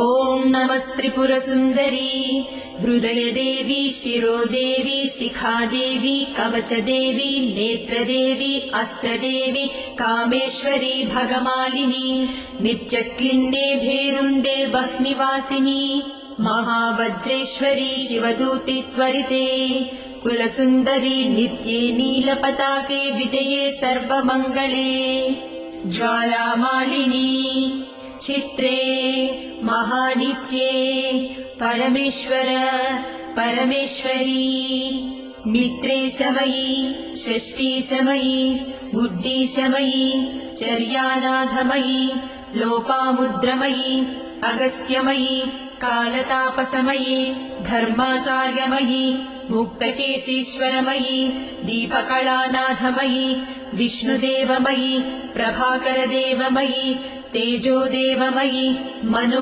ॐ नमस्त्रिपुरसुन्दरी हृदयदेवी शिरोदेवी शिखादेवी कवचदेवी नेत्रदेवी अस्त्रदेवी कामेश्वरी भगमालिनी नित्यक्लिन्ने भेरुण्डे बह्निवासिनी महावज्रेश्वरी शिवदूति त्वरिते कुलसुन्दरी नित्ये नीलपताके विजये सर्वमङ्गले ज्वालामालिनी चित्रे महानित्ये परमेश्वर परमेश्वरी। मित्रेशमयी षष्ठीशमयी बुद्धिशमयी चर्यानाथमयी लोपामुद्रमयी अगस्त्यमयी कालतापसमयी धर्माचार्यमयी मुक्तकेशीश्वरमयी दीपकलानाथमयी विष्णुदेवमयी प्रभाकरदेवमयी तेजोदेवमयी मनु